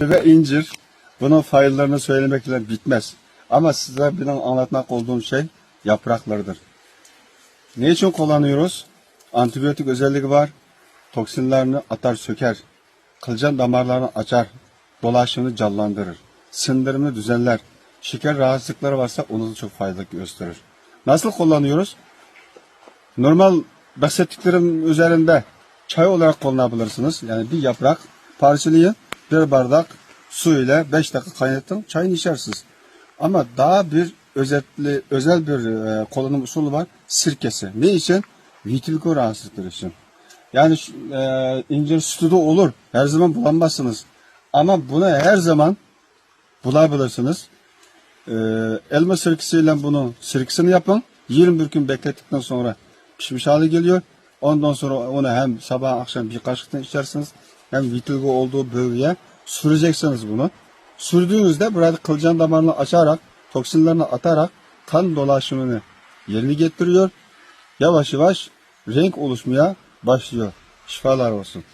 ve incir bunun faydalarını söylemekle bitmez. Ama size benim anlatmak olduğum şey yapraklarıdır. Ne için kullanıyoruz? Antibiyotik özelliği var. Toksinlerini atar söker. Kılcal damarlarını açar. Dolaşımını canlandırır. Sindirimini düzenler. Şeker rahatsızlıkları varsa onu da çok faydalı gösterir. Nasıl kullanıyoruz? Normal bahsettiklerim üzerinde çay olarak kullanabilirsiniz. Yani bir yaprak parçalayın, bir bardak su ile 5 dakika kaynatın, çayını içersiniz. Ama daha bir özetli, özel bir e, kullanım usulü var. Sirkesi. Ne için? Vitiligo rahatsızlıkları için. Yani e, incir sütü de olur. Her zaman bulamazsınız. Ama bunu her zaman bulabilirsiniz. E, elma sirkesiyle bunu sirkesini yapın. 21 gün beklettikten sonra pişmiş hale geliyor. Ondan sonra onu hem sabah akşam bir kaşıktan içersiniz. Hem vitiligo olduğu bölgeye süreceksiniz bunu. Sürdüğünüzde burada kılcal damarını açarak, toksinlerini atarak kan dolaşımını yerine getiriyor. Yavaş yavaş renk oluşmaya başlıyor. Şifalar olsun.